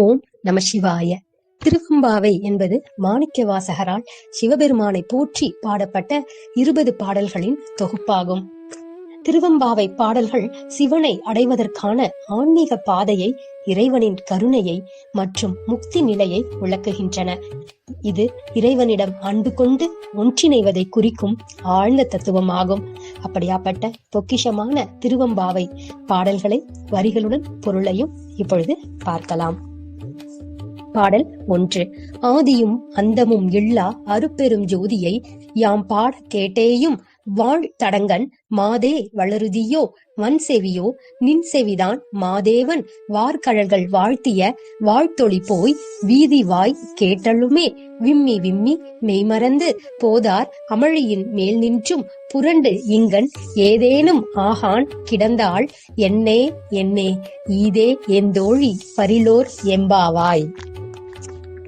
ஓம் நம சிவாய. திருவம்பாவை என்பது மாணிக்க வாசகரால் சிவபெருமானை போற்றி பாடப்பட்ட இருபது பாடல்களின் தொகுப்பாகும். திருவம்பாவை பாடல்கள் சிவனை அடைவதற்கான ஆன்மீக பாதையை இறைவனின் கருணையை மற்றும் முக்தி நிலையை விளக்குகின்றன. இது இறைவனிடம் அன்பு கொண்டு ஒன்றிணைவதை குறிக்கும் ஆழ்ந்த தத்துவமாகும். அப்படியாப்பட்ட பொக்கிஷமான திருவம்பாவை பாடல்களை வரிகளுடன் பொருளையும் இப்பொழுது பார்க்கலாம். பாடல் ஒன்று. ஆதியும் அந்தமும் இல்லா அருப்பெரும் ஜோதியை யாம் பாட கேட்டேயும். வாழ் தடங்கன் மாதே வளருதியோ? வன் செவியோ? நின் செவிதான் மாதேவன். வார்கழல்கள் வாழ்த்திய வாழ்த்தொளி போய் வீதி வாய் கேட்டலுமே. விம்மி விம்மி மெய்மறந்து போதார் அமளியின் மேல் நின்றும். புரண்டு இங்கன் ஏதேனும் ஆகான் கிடந்தாள் என்னே என்னே ஈதே எந்தோழி பரிலோர் எம்பாவாய்.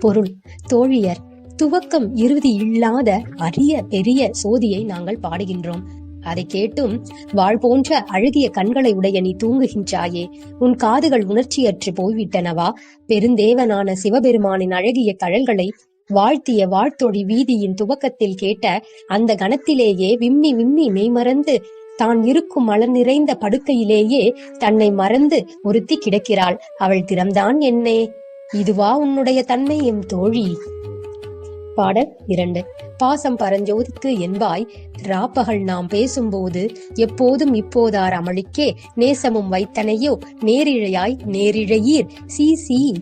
பொருள். தோழியர் துவக்கம் இறுதி இல்லாத அரிய பெரிய சோதியை நாங்கள் பாடுகின்றோம். அதை கேட்டும் வாழ் போன்ற அழகிய கண்களை உடைய நீ தூங்குகின்றாயே. உன் காதுகள் உணர்ச்சியற்று போய்விட்டனவா? பெருந்தேவனான சிவபெருமானின் அழகிய கழல்களை வாழ்த்திய வாழ்த்தொழி வீதியின் துவக்கத்தில் கேட்ட அந்த கணத்திலேயே விம்மி விம்மி மெய்மறந்து தான் இருக்கும் மலர் நிறைந்த படுக்கையிலேயே தன்னை மறந்து ஒருத்தி கிடக்கிறாள். அவள் திறம்தான் என்னே. இதுவா உன்னுடைய தன்மை எம் தோழி? பாடல் இரண்டு. பாசம் பரஞ்சோதிக்கு என்பாய் ராப்பகல் நாம் பேசும்போது எப்போதும் இப்போதார் அமளிக்கே நேசமும் வைத்தனையோ நேரிழையாய் நேரிழையீர். சீ சீ.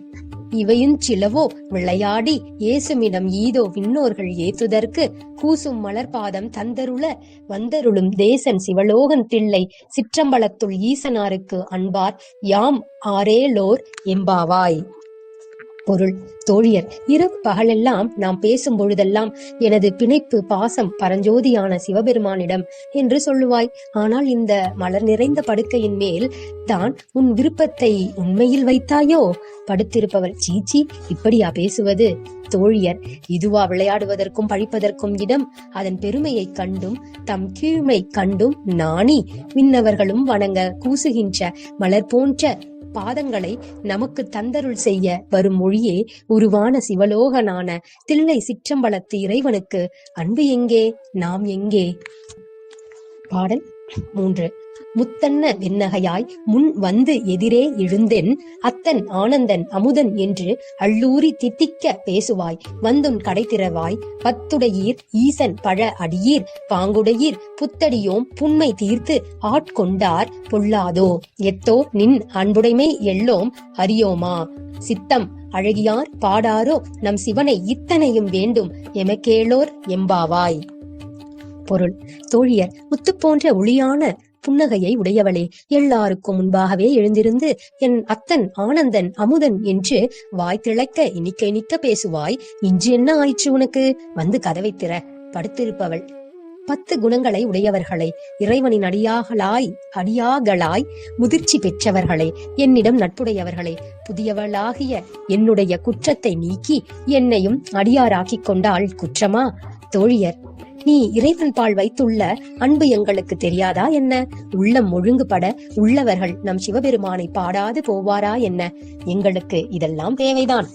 இவையும் சிலவோ விளையாடி ஏசுமிடம் ஈதோ விண்ணோர்கள் ஏத்துதற்கு கூசும் மலர்பாதம் தந்தருள வந்தருளும் தேசன் சிவலோகன் தில்லை சிற்றம்பலத்துள் ஈசனாருக்கு அன்பார் யாம் ஆரேலோர் எம்பாவாய் பொருள். தோழியர் இரவு பகலெல்லாம் நாம் பேசும் பொழுதெல்லாம் எனது பிணைப்பு பாசம் பரஞ்சோதியான சிவபெருமானிடம் என்று சொல்லுவாய். ஆனால் இந்த மலர் நிறைந்த படுக்கையின் மேல் தான் உன் விருப்பத்தை உண்மையில் வைத்தாயோ? படுத்திருப்பவள் சீச்சி இப்படியா பேசுவது? தோழியர் இதுவா விளையாடுவதற்கும் பழிப்பதற்கும் இடம். அதன் பெருமையை கண்டும் தம் கீழ்மை கண்டும் நாணி. விண்ணவர்களும் வணங்க கூசுகின்ற மலர் போன்ற பாதங்களை நமக்கு தந்தருள் செய்ய வரும் மொழியே உருவான சிவலோகனான தில்லை சிற்றம்பலத்து இறைவனுக்கு அன்பு எங்கே? நாம் எங்கே? பாடல் மூன்று. முத்தன்ன வெண்ணகையாய் முன் வந்து எதிரே எழுந்தென் அத்தன் ஆனந்தன் அமுதன் என்று அள்ளூரி தித்திக்க பேசுவாய். வந்துன் கடை திறவாய் பத்துடையீர் ஈசன் பழ அடியீர் பாங்குடையீர் புத்தடியோம் புண்மை தீர்த்து ஆட்கொண்டார் பொல்லாதோ? எத்தோ நின் அன்புடைமை எல்லோம் அறியோமா? சித்தம் அழகியார் பாடாரோ? நம் சிவனை இத்தனையும் வேண்டும் எமக்கேளோர் எம்பாவாய். பொருள். தோழியர் முத்து போன்ற ஒளியான புன்னகையை உடையவளே. எல்லாருக்கும் முன்பாகவே எழுந்திருந்து என் அத்தன் ஆனந்தன் அமுதன் என்று வாய் திளைக்க இனிக்க இனிக்க பேசுவாய். இன்று என்ன ஆயிற்று உனக்கு? வந்து கதவை திற. படுத்திருப்பவள். பத்து குணங்களை உடையவர்களை. இறைவனின் அடியாகளாய் அடியாகளாய் முதிர்ச்சி பெற்றவர்களை. என்னிடம் நட்புடையவர்களை. புதியவளாகிய என்னுடைய குற்றத்தை நீக்கி என்னையும் அடியாராக்கிக் கொண்டால் குற்றமா? தோழியர் நீ இறைவன் பால் வைத்துள்ள அன்பு எங்களுக்கு தெரியாதா என்ன? உள்ளம் ஒழுங்குபட உள்ளவர்கள் நம் சிவபெருமானை பாடாது போவாரா என்ன? எங்களுக்கு இதெல்லாம் தேவைதான்.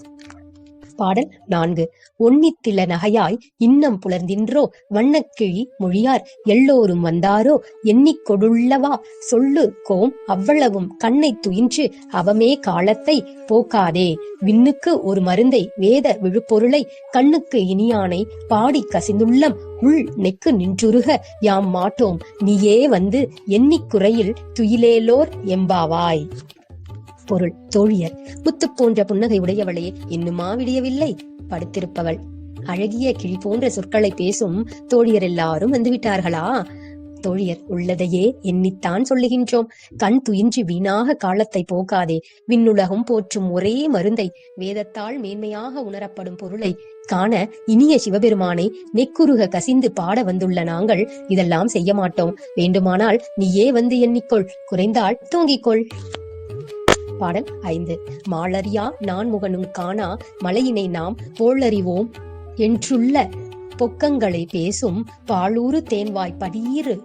பாடல் நான்கு. ஒன்னித்தில நகையாய் இன்னம் புலர்ந்தின்றோ வண்ணக்கிழி மொழியார் எல்லோரும் வந்தாரோ எண்ணிக்கொடுள்ளவா சொல்லு கோம் அவ்வளவும் கண்ணை துயின்று அவமே காலத்தை போக்காதே. விண்ணுக்கு ஒரு மருந்தை வேத விழுப்பொருளை கண்ணுக்கு இனியானை பாடி கசிந்துள்ளம் உள் நெக்கு நின்றுருக யாம் மாட்டோம் நீயே வந்து எண்ணிக் குறையில் துயிலேலோர் எம்பாவாய். பொருள். தோழியர் முத்து போன்ற புன்னகை உடையவளே இன்னுமா விடியவில்லை படுத்திருப்பவள். அழகிய கிழி போன்ற சொற்களை பேசும் தோழியர் எல்லாரும் வந்துவிட்டார்களா? தோழியர் உள்ளதையே எண்ணித்தான் சொல்லுகின்றோம். கண் துயின்றி வீணாக காலத்தை போக்காதே. விண்ணுலகம் போற்றும் ஒரே மருந்தை வேதத்தால் மேன்மையாக உணரப்படும் பொருளை காண இனிய சிவபெருமானை நெக்குருக கசிந்து பாட வந்துள்ள நாங்கள் இதெல்லாம் செய்ய மாட்டோம். வேண்டுமானால் நீயே வந்து எண்ணிக்கொள். குறைந்தால் தூங்கிக்கொள். பாடல் ஐந்து. மாலறியா நான் முகனும் காணா மலையினை நாம் போலறிவோம். என்றுள்ள பொக்கங்களை பேசும் பாலூறு தேன்வாய் படியிரு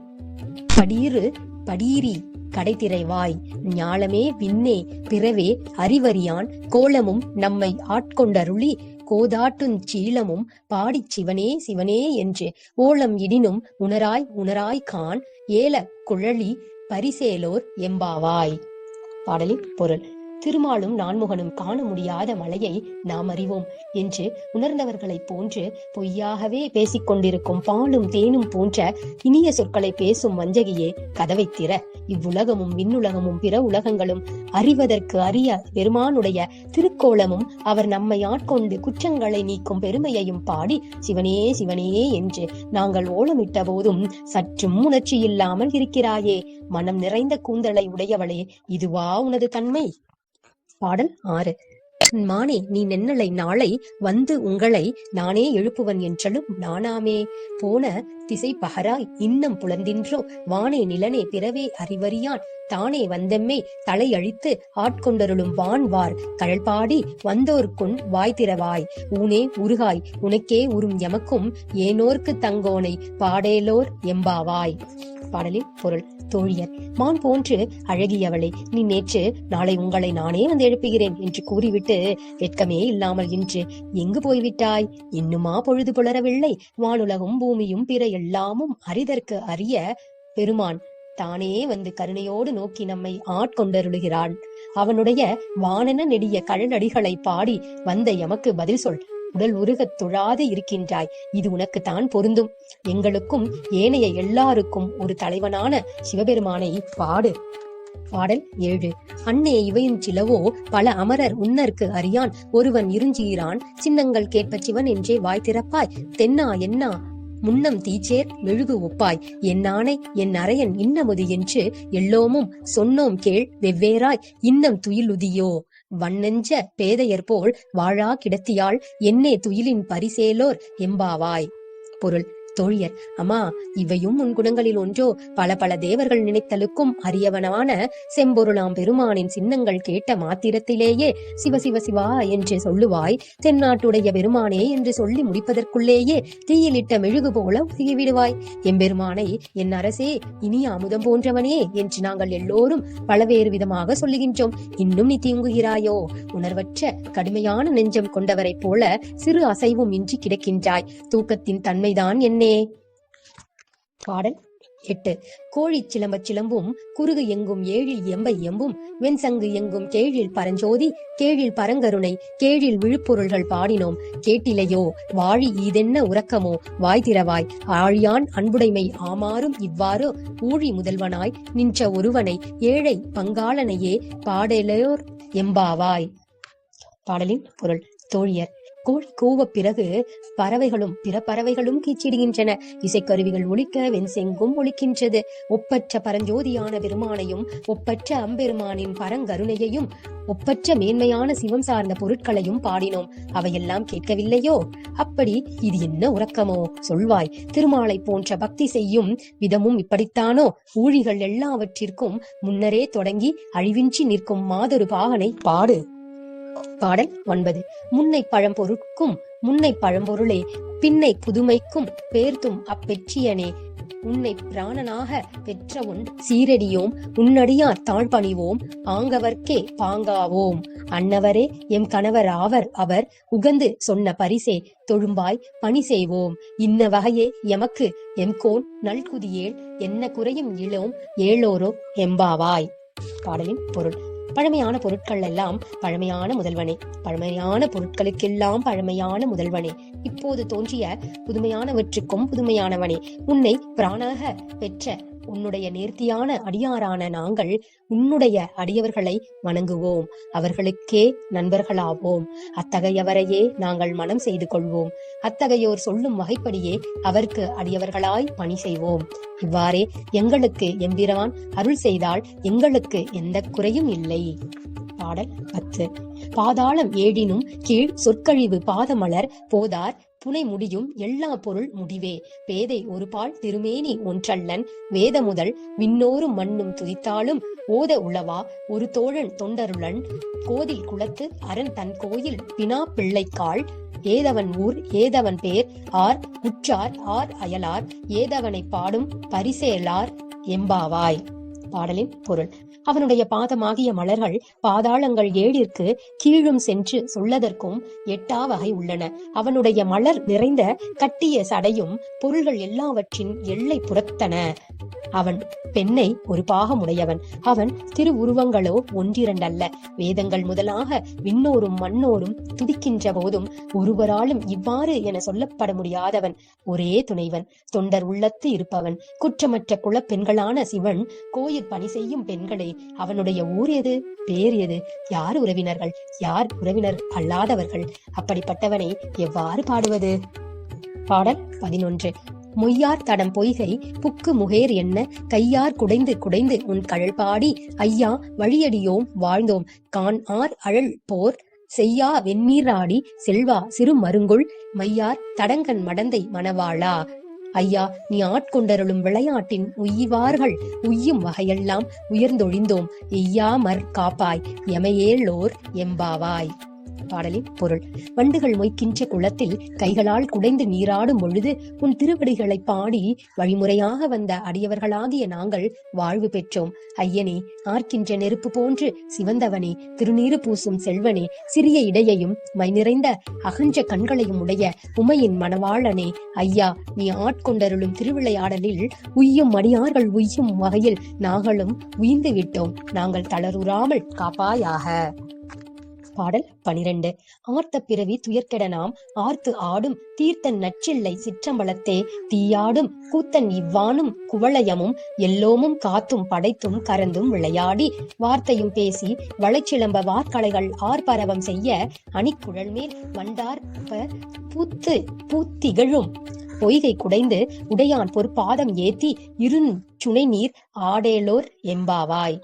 படியிரு படியிரி கடைத்திரைவாய் ஞாலமே விண்ணே பிறவே அறிவறியான். கோலமும் நம்மை ஆட்கொண்டருளி கோதாட்டுஞ் சீலமும் பாடிச் சிவனே சிவனே என்று ஓலம் இடினும் உணராய் உணராய் கான் ஏல குழலி பரிசேலோர் எம்பாவாய். பாடலின் பொருள். திருமாலும் நான்முகனும் காண முடியாத மலையை நாம் அறிவோம் என்று உணர்ந்தவர்களைப் போன்று பொய்யாகவே பேசிக்கொண்டிருக்கும் பாலும் தேனும் போன்ற இனிய சொற்களை பேசும் வஞ்சகியே கதவை திற. இவ்வுலகமும் விண்ணுலகமும் பிற உலகங்களும் அறிவதற்கு அறிய பெருமானுடைய திருக்கோலமும் அவர் நம்மை ஆட்கொண்டு குற்றங்களை நீக்கும் பெருமையையும் பாடி சிவனே சிவனே என்று நாங்கள் ஓலமிட்ட போதும் சற்றும் உணர்ச்சி இல்லாமல் இருக்கிறாயே. மனம் நிறைந்த கூந்தலை உடையவளே இதுவா உனது தன்மை? பாடல் ஆறு. மானே நீ நென்னலை நாளை வந்து உங்களை நானே எழுப்புவன் என்றலும் நானாமே. போன திசை பகராய் இன்னம் புலந்தின்றோ வானே நிலனே பிறவே அறிவறியான். தானே வந்தெம்மே தலையழித்து ஆட்கொண்டருளும் வான்வார். கழல்பாடி வந்தோர்க்குன் வாய் திறவாய். ஊனே உருகாய் உனக்கே உறும் எமக்கும் ஏனோர்க்கு தங்கோனை. பாடேலோர் எம்பாவாய். பாடலின் பொருள் தோழியர் மான் போன்று அழகியவளே நீ நேற்று நாளை உங்களை நானே வந்து எழுப்புகிறேன் என்று கூறிவிட்டு வெட்கமே இல்லாமல் இன்று எங்கு போய்விட்டாய்? இன்னுமா பொழுது புலரவில்லை? வானுலகும் பூமியும் பிற எல்லாமும் அரிதற்கு அறிய பெருமான். தானே வந்து கருணையோடு நோக்கி நம்மை ஆட்கொண்டருளுகிறான். அவனுடைய வானென நெடிய கழலடிகளை பாடி வந்த எமக்கு பதில் சொல். உடல் உருகத் தொழாது இருக்கின்றாய். இது உனக்கு தான் பொருந்தும். எங்களுக்கும் ஏனைய எல்லாருக்கும் ஒரு தலைவனான சிவபெருமானை பாடு. பாடல் ஏழு. அன்னே இவையும் சிலவோ பல அமரர் உன்னர்க்கு அறியான். ஒருவன் இருஞ்சீரான். சின்னங்கள் கேட்ப சிவன் என்றே வாய் திறப்பாய். தென்னா என்னா? முன்னம் தீச்சேர் மெழுகு ஒப்பாய். என்னானை என் அரையன் இன்னமுது என்று எல்லோமும் சொன்னோம் கேள் வெவ்வேறாய். இன்னம் துயிலுதியோ? வண்ணெஞ்ச பேதையர் போல் வாழா கிடத்தியாள் என்னே துயிலின் பரிசேலோர் எம்பாவாய். பொருள் தோழியர் அம்மா இவையும் உன் குணங்களில் ஒன்றோ. பல பல தேவர்கள் நினைத்தலுக்கும் அரியவனமான செம்பொருளாம் பெருமானின் சின்னங்கள் கேட்ட மாத்திரத்திலேயே சிவ சிவ சிவா என்று சொல்லுவாய். தென்னாட்டுடைய பெருமானே என்று சொல்லி முடிப்பதற்குள்ளேயே தீயிலிட்ட மெழுகு போல உருகி விடுவாய் எம்பெருமானை என் அரசே இனிய அமுதம் போன்றவனே என்று நாங்கள் எல்லோரும் பலவேறு விதமாக சொல்லுகின்றோம். இன்னும் நீ தீங்குகிறாயோ? உணர்வற்ற கடுமையான நெஞ்சம் கொண்டவரைப் போல சிறு அசைவும் இன்றி கிடக்கின்றாய். தூக்கத்தின் தன்மைதான் என் பாடல் எட்டு. கோழி சிலம்பச் சிலம்பும் குறுகு எங்கும் ஏழில் எம்பை எம்பும் வெண்சங்கு எங்கும் கேழில் பரஞ்சோதி கேழில் பரங்கருணை கேழில் விழுப்பொருள்கள் பாடினோம். கேட்டிலையோ வாழி இதென்ன உறக்கமோ வாய் திறவாய் ஆழியான் அன்புடைமை ஆமாறும் இவ்வாறு ஊழி முதல்வனாய் நின்ற ஒருவனை ஏழை பங்காளனையே பாடலையோர் எம்பாவாய். பாடலின் பொருள் தோழியர். கோழி கூவ பிறகு பறவைகளும் பிற பறவைகளும் கீச்சிடுகின்றன. இசைக்கருவிகள் ஒழிக்க வெண்செங்கும் ஒழிக்கின்றது ஒப்பற்ற பரஞ்சோதியான பெருமானையும் ஒப்பற்ற அம்பெருமானின் பரங்கருணையையும் ஒப்பற்ற மேன்மையான சிவம் சார்ந்த பொருட்களையும் பாடினோம். அவையெல்லாம் கேட்கவில்லையோ? அப்படி இது என்ன உறக்கமோ? சொல்வாய் திருமாலை போன்ற பக்தி செய்யும் விதமும் இப்படித்தானோ? ஊழிகள் எல்லாவற்றிற்கும் முன்னரே தொடங்கி அழிவின்றி நிற்கும் மாதொரு பாகனை பாடு. பாடல் ஒன்பது. முன்னை பழம்பொருட்கும் முன்னை பழம்பொருளே பின்னை புதுமைக்கும் பேர்த்தும் அப்பெற்றியனே. உன்னை பிராணனாக பெற்ற உன் சீரடியோம் உன்னடியார் தாழ்பணிவோம் ஆங்கவர்க்கே பாங்காவோம். அன்னவரே எம் கணவர் ஆவர் அவர் உகந்து சொன்ன பரிசே தொழும்பாய் பணி செய்வோம். இன்ன வகையே எமக்கு எம் கோன் நல்குதியேல் என்ன குறையும் இளோம் ஏழோரோ எம்பாவாய். பாடலின் பொருள் பழமையான பொருட்கள் எல்லாம் பழமையான முதல்வனே. பழமையான பொருட்களுக்கெல்லாம் பழமையான முதல்வனே. இப்போது தோன்றிய புதுமையானவற்றுக்கும் புதுமையானவனே. உன்னை பிராணாக பெற்ற உன்னுடைய நேர்த்தியான அடியாரான நாங்கள் உன்னுடைய அடியவர்களை வணங்குவோம். அவர்களுக்கே நண்பர்களாவோம். அத்தகையவரையே நாங்கள் மனம் செய்து கொள்வோம். அத்தகையோர் சொல்லும் வகைப்படியே அவருக்கு அடியவர்களாய் பணி செய்வோம். இவ்வாறே எங்களுக்கு எம்பிரான் அருள் செய்தால் எங்களுக்கு எந்த குறையும் இல்லை. பாடல் பத்து. பாதாளம் ஏழினும் கீழ் சொற்கழிவு பாதமலர் போதார் புனை முடியும் எல்லா பொருள் முடிவே. பேதை ஒரு பால் திருமேனி ஒன்றல்லன். வேத முதல் விண்ணோரும் மண்ணும் துதித்தாலும் ஓத உளவா. ஒரு தோழன் தொண்டருளன். கோதில் குளத்து அரண் தன் கோயில் பினா பிள்ளைக்காள். ஏதவன் ஊர் ஏதவன் பேர். ஆர் உற்றார் ஆர் அயலார். ஏதவனை பாடும் பரிசேலார். எம்பாவாய். பாடலின் பொருள். அவனுடைய பாதமாகிய மலர்கள் பாதாளங்கள் ஏழிற்கு கீழும் சென்று சொல்லதற்கும் எட்டா வகை உள்ளன. அவனுடைய மலர் நிறைந்த கட்டிய சடையும் பொருள்கள் எல்லாவற்றின் எல்லை புறத்தன. அவன் பெண்ணை ஒரு பாகமுடையவன். அவன் திரு உருவங்களோ ஒன்றிரண்டல்ல. வேதங்கள் முதலாக விண்ணோரும் மண்ணோரும் துதிக்கின்ற போதும் ஒருவராலும் இவ்வாறு என சொல்லப்பட முடியாதவன் ஒரே துணைவன். தொண்டர் உள்ளத்து இருப்பவன். குற்றமற்ற குலப்பெண்களான சிவன் கோயில் பணி செய்யும் பெண்களே அவனுடைய ஊர் எது? பேர் எது? யார் உறவினர்கள்? யார் உறவினர் அல்லாதவர்கள்? அப்படிப்பட்டவனை எவ்வாறு பாடுவது? பாடல் பதினொன்று. மொய்யார் தடம் பொய்கை புக்கு முகேர் என்ன? கையார் குடைந்து குடைந்து உன் கழல் பாடி ஐயா வழியடியோம் வாழ்ந்தோம். கான் ஆர் அழல் போர். செய்யா வெண்மீராடி செல்வா சிறு மருங்குள். மையார் தடங்கன் மடந்தை மணவாளா. ஐயா நீ ஆட்கொண்டருளும் விளையாட்டின் உய்வார்கள். உய்யும் வகையெல்லாம் உயர்ந்தொழிந்தோம். எய்யாமற் காப்பாய். எமையேலோர் எம்பாவாய். பாடலின் பொருள். வண்டுகள் மொய்க்கின்ற குளத்தில் கைகளால் குடைந்து நீராடும் பொழுது உன் திருவடிகளை பாடி வழிமுறையாக வந்த அடியவர்களாகிய நாங்கள் வாழ்வு பெற்றோம். ஐயனே ஆர்க்கின்ற நெருப்பு போன்று சிவந்தவனே திருநீறு பூசும் செல்வனே சிறிய இடையையும் மை நிறைந்த அகன்ற கண்களையும் உடைய உமையின் மணவாளனே ஐயா நீ ஆட்கொண்டருளும் திருவிளையாடலில் உய்யும் மடியார்கள் உய்யும் வகையில் நாங்களும் உயிர்ந்து விட்டோம். நாங்கள் தளருறாமல் காப்பாயாக. பாடல் பனிரெண்டு. ஆர்த்த பிறவி துயர்கெட நாம் ஆர்த்து ஆடும் தீர்த்தன் நச்சில்லை சிற்றம்பலத்தே தீயாடும் கூத்தன் இவ்வானும் குவளையமும் எல்லோமும் காத்தும் படைத்தும் கரந்தும் விளையாடி வார்த்தையும் பேசி வளைச்சிளம்ப வார்க்கலைகள் ஆர்ப்பரவம் செய்ய அணிக்குழல் மேல் வண்டார் பூத்து பூத்திகழும். பொய்கை குடைந்து உடையான் பொற்பாதம் ஏத்தி இருந் சுனை நீர் ஆடேலோர் எம்பாவாய்.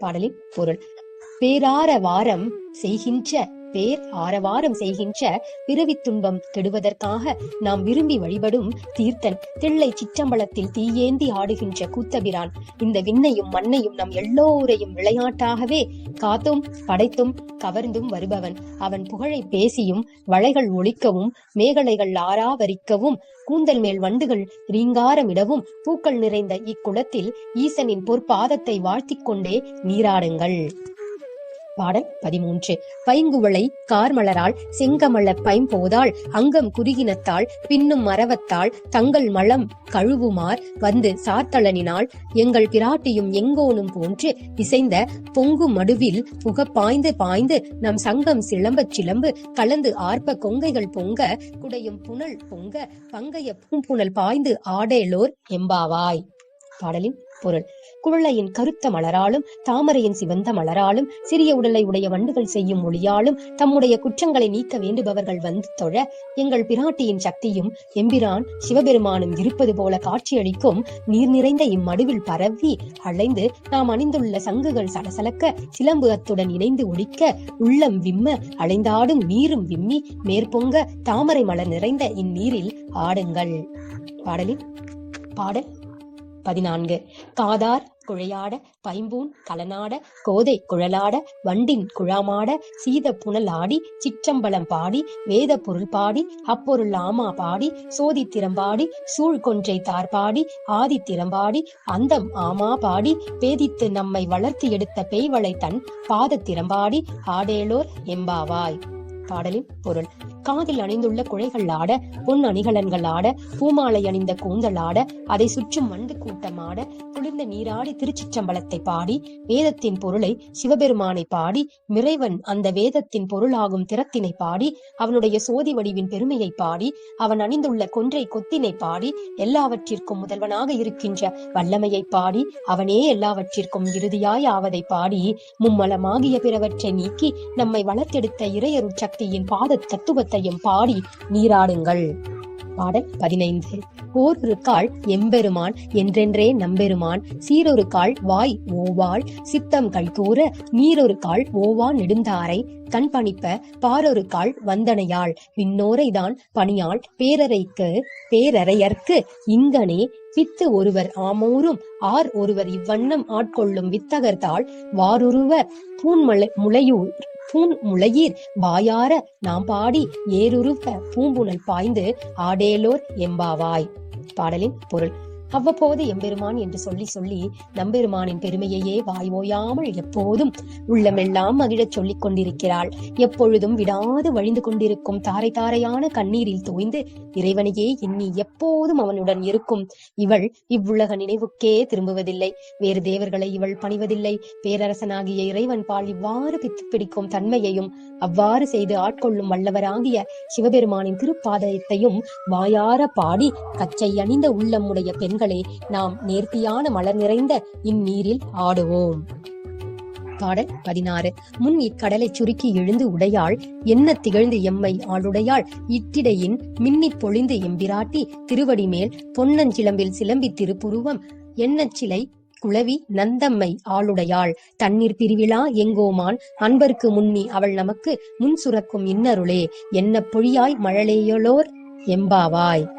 பாடலின் பொருள் பேரார வாரம் செய்கின்ற பேர் ஆரவாரம் செய்கின்ற பிறவித் துன்பம் கெடுவதற்காக நாம் விரும்பி வழிபடும் தீர்த்தன் தில்லை சிற்றம்பலத்தில் தீயேந்தி ஆடுகின்ற கூத்தபிரான். இந்த விண்ணையும் மண்ணையும் நம் எல்லோரையும் விளையாட்டாகவே காத்தும் படைத்தும் கவர்ந்தும் வருபவன். அவன் புகழை பேசியும் வளைகள் ஒழிக்கவும் மேகலைகள் ஆராவரிக்கவும் கூந்தல் மேல் வண்டுகள் ரீங்காரமிடவும் பூக்கள் நிறைந்த இக்குளத்தில் ஈசனின் பொற்பாதத்தை வாழ்த்திக் கொண்டே நீராடுங்கள். பாடல் பதிமூன்று. பைங்குவளை கார்மலரால் செங்கமல பைம்போதால் அங்கம் குறுகினத்தால் பின்னும் மரவத்தால் தங்கள் மலம் கழுவுமார் வந்து சாத்தளனினால் எங்கள் பிராட்டியும் எங்கோனும் போன்று இசைந்த பொங்கு மடுவில் புக பாய்ந்து பாய்ந்து நம் சங்கம் சிலம்பச் சிலம்பு கலந்து ஆர்ப்ப கொங்கைகள் பொங்க குடையும் புனல் பொங்க பங்கைய பூம்புணல் பாய்ந்து ஆடேலோர் எம்பாவாய். பாடலின் பொருள். குவளையின் கருத்த மலராலும் தாமரையின் சிவந்த மலராலும் சிறிய உடலை உடைய வண்டுகள் செய்யும் ஒளியாலும் தம்முடைய குற்றங்களை நீக்க வேண்டுபவர்கள் வந்து தொழ எங்கள் பிராட்டியின் சக்தியும் எம்பிரான் சிவபெருமானும் இருப்பது போல காட்சியளிக்கும் நீர் நிறைந்த இம்மடுவில் பரவி அலைந்து நாம் அணிந்துள்ள சங்குகள் சலசலக்க சிலம்பு அத்துடன் இணைந்து ஒழிக்க உள்ளம் விம்ம அலைந்தாடும் நீரும் விம்மி மேற்பொங்க தாமரை மலர் நிறைந்த இந்நீரில் ஆடுங்கள். பாடலின் பாடல் பதினான்கு. காதார் குழையாட பைம்பூன் கலனாட கோதை குழலாட வண்டின் குழாமாட சீத புனல் ஆடி சிற்றம்பலம் பாடி வேத பொருள் பாடி அப்பொருள் ஆமா பாடி சோதி திறம்பாடி சூழ் கொன்றை தார்பாடி ஆதி திறம்பாடி அந்தம் ஆமா பாடி பேதித்து நம்மை வளர்த்து எடுத்த பேய்வளை தன் பாத திறம்பாடி ஆடேலோர் எம்பாவாய். பாடலின் பொருள். காதில் அணிந்துள்ள குழைகள் ஆட பொன் அணிகலன்கள் ஆட பூமாலை அணிந்த கூந்தல் ஆட அதை சுற்றும் மண்டு கூட்டம் ஆட குளிர்ந்த நீராடி திருச்சிற்றம்பலத்தை பாடி வேதத்தின் பொருளை சிவபெருமானை பாடி மிறைவன் அந்த வேதத்தின் பொருளாகும் திறத்தினை பாடி அவனுடைய சோதி வடிவின் பெருமையை பாடி அவன் அணிந்துள்ள கொன்றை கொத்தினை பாடி எல்லாவற்றிற்கும் முதல்வனாக இருக்கின்ற வல்லமையை பாடி அவனே எல்லாவற்றிற்கும் இறுதியாய் ஆவதை பாடி மும்மலமாகிய பிறவற்றை நீக்கி நம்மை வளர்த்தெடுத்த இறையருட் சக்தியின் பாத தத்துவத்தையும் பாடி நீராடுங்கள். பாடல் பதினைந்து. ஓரொரு கால் எம்பெருமான் என்றென்றே நம்பெருமான். சீரொரு கால் வாய் ஓவாள். சித்தம் கல்கூற நீரொரு கால் ஓவா நெடுந்தாரை. கண் பணிப்ப பாரொரு கால் வந்தனையாள். விண்ணோரை தான் பணியாள். பேரறைக்கு பேரறையர்க்கு இங்கனே பித்து ஒருவர் ஆமோரும். ஆர் ஒருவர் இவ்வண்ணம் ஆட்கொள்ளும் வித்தகர்தாள். வாருருவ பூன்மலை முளையூர் பூன் முளையீர். வாயார நாம் பாடி ஏருருவ பூம்புணல் பாய்ந்து ஆடேலோர் எம்பாவாய். பாடலின் பொருள் அவ்வப்போது எம்பெருமான் என்று சொல்லி சொல்லி நம்பெருமானின் பெருமையையே வாய் ஓயாமல் எப்போதும் உள்ளமெல்லாம் மகிழச் சொல்லிக் கொண்டிருக்கிறாள். எப்பொழுதும் விடாது வழிந்து கொண்டிருக்கும் தாரை தாரையான கண்ணீரில் தோய்ந்து இறைவனையே எண்ணி எப்போதும் அவனுடன் இருக்கும். இவள் இவ்வுலக நினைவுக்கே திரும்புவதில்லை. வேறு தேவர்களை இவள் பணிவதில்லை. பேரரசனாகிய இறைவன் பால் இவ்வாறு பித்து பிடிக்கும் தன்மையையும் அவ்வாறு செய்து ஆட்கொள்ளும் வல்லவராகிய சிவபெருமானின் திருப்பாதயத்தையும் வாயார பாடி கச்சை அணிந்த உள்ளமுடைய பெண்களே நாம் நேர்த்தியான மலர் நிறைந்த இந்நீரில் ஆடுவோம். பாடல் பதினாறு. முன் இக்கடலை சுருக்கி எழுந்து உடையாள் என்ன திகழ்ந்து எம்மை ஆளுடையாள்? இட்டிடையின் மின்னிப் பொழிந்து எம்பிராட்டி திருவடி மேல் பொன்னஞ்சிலம்பில் சிலம்பி திருப்புருவம் சிலை குளவி நந்தம்மை ஆளுடையாள்? தண்ணீர் பிரிவிழா எங்கோமான் அன்பர்க்கு முன்னி அவள் நமக்கு முன் சுரக்கும் இன்னருளே என்ன பொழியாய் மழலையலோர் எம்பாவாய்?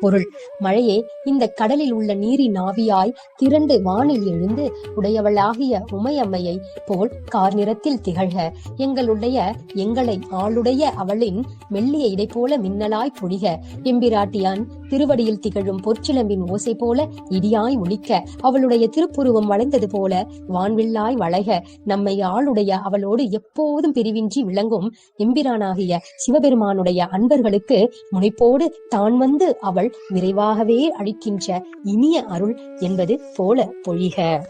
பொருள். மழையே இந்த கடலில் உள்ள நீரின் ஆவியாய் திரண்டு வானில் எழுந்து உடையவளாகிய உமையம்மையை போல் கார் நிறத்தில் திகழ்க. எங்களுடைய எங்களை ஆளுடைய அவளின் மெல்லிய இடை போல மின்னலாய் பொழிக. எம்பிராட்டியான் திருவடியில் திகழும் பொற்சிலம்பின் ஓசை போல இடியாய் ஒழிக்க அவளுடைய திருப்புருவம் வளைந்தது போல வான்வில்லாய் வளைக. நம்மை ஆளுடைய அவளோடு எப்போதும் பிரிவின்றி விளங்கும் எம்பிரானாகிய சிவபெருமானுடைய அன்பர்களுக்கு முனைப்போடு தான் வந்து அவள் விரைவாகவே அளிக்கின்ற இனிய அருள் என்பது போல பொழிக.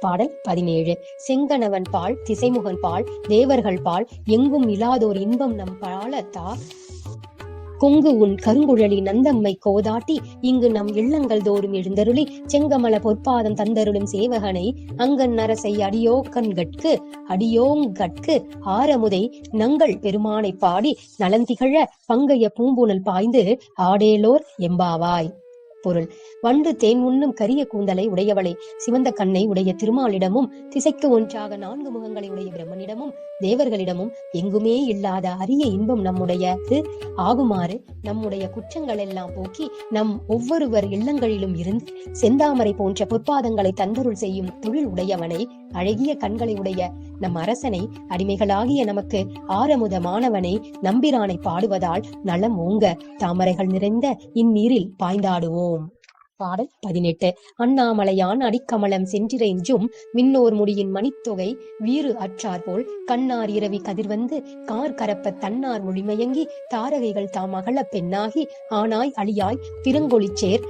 பாடல் பதினேழு. செங்கணவன் பால் திசைமுகன் பால் தேவர்கள் பால் எங்கும் இல்லாதோர் இன்பம் நம் பாலத்தா கொங்கு உன் கருங்குழலி நந்தம்மை கோதாட்டி இங்கு நம் இல்லங்கள் தோறும் எழுந்தருளி செங்கமல பொற்பாதம் தந்தருளும் சேவகனை அங்கன் அரசை அடியோக்கண்கட்கு அடியோங்கட்கு ஆரமுதை நங்கள் பெருமானை பாடி நலந்திகழ பங்கைய பூம்புணல் பாய்ந்து ஆடேலோர் எம்பாவாய். பொருள். வண்டு தேன் உண்ணும் கரிய கூந்தலை உடையவளை. சிவந்த கண்ணை உடைய திருமாலிடமும் திசைக்கு ஒன்றாக நான்கு முகங்களை உடைய பிரம்மனிடமும் தேவர்களிடமும் எங்குமே இல்லாத அரிய இன்பம் நம்முடையது ஆகுமாறு நம்முடைய குற்றங்கள் எல்லாம் போக்கி நம் ஒவ்வொருவர் இல்லங்களிலும் இருந்து செந்தாமரை போன்ற பொற்பாதங்களை தந்தருள் செய்யும் தொழில் உடையவனை அழகிய கண்களை உடைய நம் அரசனை அடிமைகளாகிய நமக்கு ஆரமுத மாணவனை நம்பிரானை பாடுவதால் நலம் ஓங்க தாமரைகள் நிறைந்த இந்நீரில் பாய்ந்தாடுவோம். பாடல் பதினெட்டு. அண்ணாமலையான் அடிக்கமலம் சென்றிரைஞ்சும் மின்னோர் முடியின் மணித்தொகை வீறு அற்றார் போல் கண்ணார் இரவி கதிர்வந்து கார் கரப்ப தன்னார் மொழிமயங்கி தாரகைகள் தாம் அகல பெண்ணாகி ஆனாய் அழியாய் பிறங்கொழிச்சேர்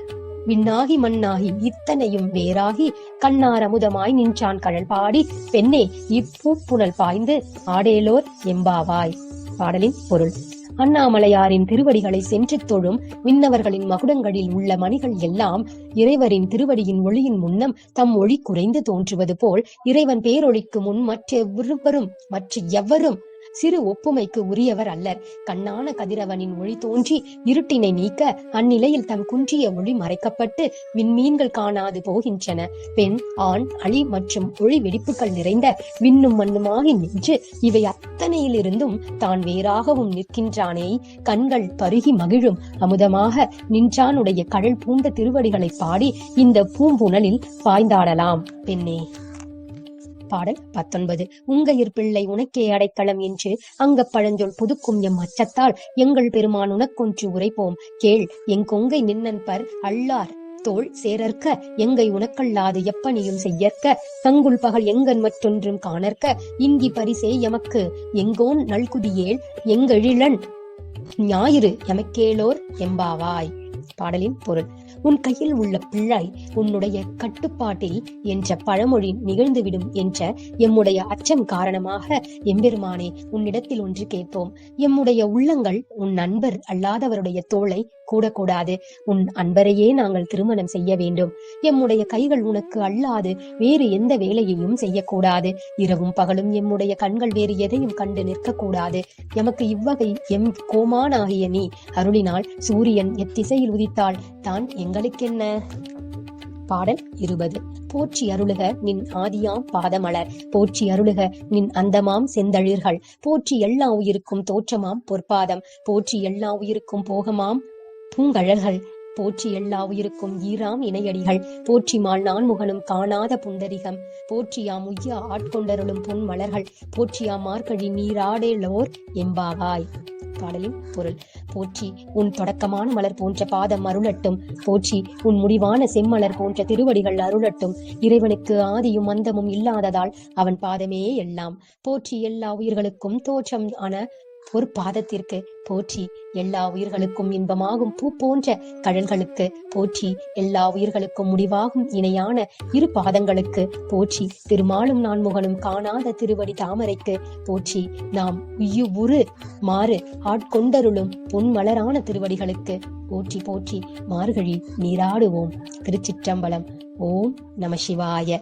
விண்ணாகி மண்ணாகி இத்தனையும் வேறாகி கண்ணார் அமுதமாய் நின்றான் கழல் பாடி பெண்ணே இப்பூப்புணல் பாய்ந்து ஆடேலோர் எம்பாவாய். பாடலின் பொருள். அண்ணாமலையாரின் திருவடிகளை சென்று தொழும் விண்ணவர்களின் மகுடங்களில் உள்ள மணிகள் எல்லாம் இறைவரின் திருவடியின் ஒளியின் முன்னம் தம் ஒளி குறைந்து தோன்றுவது போல் இறைவன் பேரொழிக்கு முன் மற்றெவ்வொருவரும் மற்ற எவரும் சிறு ஒப்புமைக்கு உரியவர் அல்லர். கண்ணான கதிரவனின் ஒளி தோன்றி இருட்டினை நீக்க அந்நிலையில் தம் குன்றிய ஒளி மறைக்கப்பட்டு விண்மீன்கள் காணாது போகின்றன. பெண் ஆண் அழி மற்றும் ஒளி வெடிப்புகள் நிறைந்த விண்ணும் மண்ணுமாகி நின்று இவை அத்தனையிலிருந்தும் தான் வேறாகவும் நிற்கின்றானே. கண்கள் பருகி மகிழும். அமுதமாக நின்றானுடைய கடல் பூண்ட திருவடிகளை பாடி இந்த பூம்புணலில் பாய்ந்தாடலாம். பெண்ணே. பாடல் பத்தொன்பது. உங்கையிற் பிள்ளை உனக்கே அடைக்கலம் என்று அங்க பழஞ்சொல் புதுக்கும் எம் அச்சத்தால் எங்கள் பெருமான் உனக்கொன்று உரைப்போம். கேள் எங் கொங்கை நின்னன்பர் அல்லார் தோள் சேரற்க எங்கை உனக்கல்லாது எப்பணியும் செய்யற்க தங்குள் பகல் எங்கன் மற்றொன்றும் காணற்க இங்கி பரிசே எமக்கு எங்கோன் நல்குதியேல் எங்கெழிலன் ஞாயிறு எமக்கேலோர் எம்பாவாய். பாடலின் பொருள். உன் கையில் உள்ள பிள்ளை உன்னுடைய கட்டுப்பாட்டில் என்ற பழமொழி நிகழ்ந்துவிடும் என்ற எம்முடைய அச்சம் காரணமாக எம்பெருமானே உன்னிடத்தில் ஒன்று கேட்போம். எம்முடைய உள்ளங்கள் உன் நண்பர் அல்லாதவருடைய தோளை கூடக்கூடாது. உன் அன்பரையே நாங்கள் திருமணம் செய்ய வேண்டும். எம்முடைய கைகள் உனக்கு அல்லாது வேறு எந்த வேலையையும் செய்யக்கூடாது. இரவும் பகலும் எம்முடைய கண்கள் வேறு எதையும் கண்டு நிற்கக்கூடாது. எமக்கு இவ்வகை எம் கோமானாகிய நீ அருளினால் சூரியன் எத்திசையில் உதித்தால் தான் எங்களுக்கென்ன? பாடல் இருபது. போற்றி அருளுக நின் ஆதியாம் பாதமலர். போற்றி அருளுக நின் அந்தமாம் செந்தளிர்கள். போற்றி எல்லா உயிருக்கும் தோற்றமாம் பொற்பாதம். போற்றி எல்லா உயிருக்கும் போகமாம் பூங்கழல்கள். போற்றி எல்லா உயிருக்கும் ஈராம் இணையடிகள். போற்றி மால் நான்முகனும் காணாத புண்டரிகம். போற்றியாம் உய்யா ஆட்கொண்டருளும் பொன் மலர்கள். போற்றியாம் மார்கழி நீராடேலோர் எம்பாவாய் பாடலின் பொருள் போற்றி உன் தொடக்கமான மலர் போன்ற பாதம் அருளட்டும். போற்றி உன் முடிவான செம்மலர் போன்ற திருவடிகள் அருளட்டும். இறைவனுக்கு ஆதியும் அந்தமும் இல்லாததால் அவன் பாதமே எல்லாம். போற்றி எல்லா உயிர்களுக்கும் தோற்றம் ஆன ஒரு பாதத்திற்கு போற்றி எல்லா உயிர்களுக்கும் இன்பமாகும் பூ போன்ற கழல்களுக்கு போற்றி எல்லா உயிர்களுக்கும் முடிவாகும் இணையான இரு பாதங்களுக்கு போற்றி திருமாலும் நான்முகனும் காணாத திருவடி தாமரைக்கு போற்றி நாம் உரு மாறு ஆட்கொண்டருளும் பொன்மலரான திருவடிகளுக்கு போற்றி போற்றி மார்கழி நீராடுவோம். திருச்சிற்றம்பலம். ஓம் நம சிவாய.